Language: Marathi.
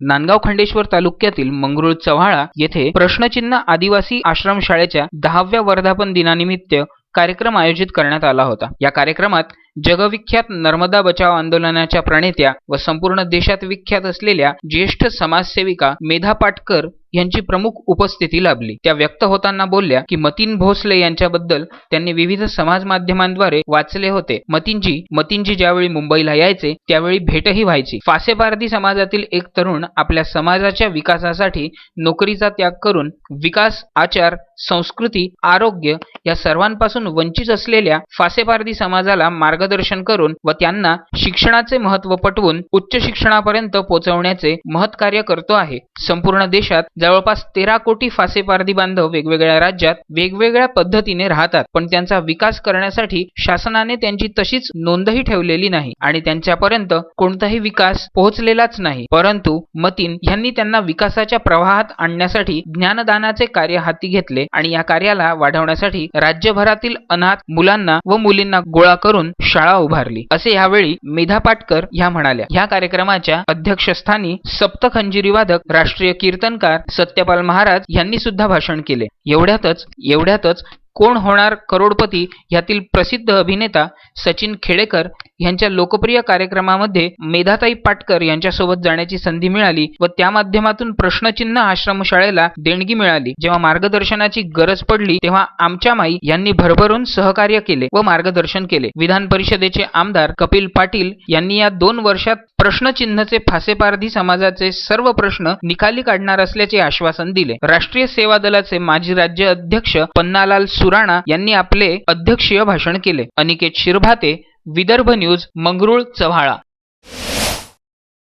नांदगाव खंडेश्वर तालुक्यातील मंगरुळ चव्हाळा येथे प्रश्नचिन्ह आदिवासी आश्रमशाळेच्या दहाव्या वर्धापन दिनानिमित्त कार्यक्रम आयोजित करण्यात आला होता. या कार्यक्रमात जगविख्यात नर्मदा बचाव आंदोलनाच्या प्रणेत्या व संपूर्ण देशात विख्यात असलेल्या ज्येष्ठ समाजसेविका मेधा पाटकर यांची प्रमुख उपस्थिती लाभली. त्या व्यक्त होताना बोलल्या की मतीन भोसले यांच्याबद्दल त्यांनी विविध समाज माध्यमांद्वारे वाचले होते. मतीनजी मतीनजी ज्यावेळी मुंबईला यायचे त्यावेळी भेटही व्हायची. फासेपारधी समाजातील एक तरुण आपल्या समाजाच्या विकासासाठी नोकरीचा त्याग करून विकास आचार संस्कृती आरोग्य या सर्वांपासून वंचित असलेल्या फासेपारधी समाजाला मार्गदर्शन करून व त्यांना शिक्षणाचे महत्त्व पटवून उच्च शिक्षणापर्यंत पोहोचवण्याचे महत्कार्य करतो आहे. संपूर्ण देशात जवळपास तेरा कोटी फासेपारधी बांधव वेगवेगळ्या राज्यात वेगवेगळ्या पद्धतीने राहतात पण त्यांचा विकास करण्यासाठी शासनाने त्यांची तशीच नोंदही ठेवलेली नाही आणि त्यांच्यापर्यंत कोणताही विकास पोहोचलेलाच नाही. परंतु मतीन यांनी त्यांना विकासाच्या प्रवाहात आणण्यासाठी ज्ञानदानाचे कार्य हाती घेतले आणि या कार्याला वाढवण्यासाठी राज्यभरातील अनाथ मुलांना व मुलींना गोळा करून शाळा उभारली. असे यावेळी मेधा पाटकर ह्या म्हणाल्या. ह्या कार्यक्रमाच्या अध्यक्षस्थानी सप्तखंजिरी वादक राष्ट्रीय कीर्तनकार सत्यपाल महाराज यांनी सुद्धा भाषण केले. एवढ्यातच एवढ्यातच कोण होणार करोडपती यातील प्रसिद्ध अभिनेता सचिन खेडेकर यांच्या लोकप्रिय कार्यक्रमामध्ये मेधाताई पाटकर यांच्यासोबत जाण्याची संधी मिळाली व त्या माध्यमातून प्रश्नचिन्ह आश्रमशाळेला देणगी मिळाली. जेव्हा मार्गदर्शनाची गरज पडली तेव्हा आमच्या माई यांनी भरभरून सहकार्य केले व मार्गदर्शन केले. विधान परिषदेचे आमदार कपिल पाटील यांनी या दोन वर्षात प्रश्नचिन्हचे फासेपारधी समाजाचे सर्व प्रश्न निकाली काढणार असल्याचे आश्वासन दिले. राष्ट्रीय सेवा दलाचे माजी राज्य अध्यक्ष पन्नालाल सुराणा यांनी आपले अध्यक्षीय भाषण केले. अनिकेत शिरभाते विदर्भ न्यूज मंगरुळ चव्हाळा.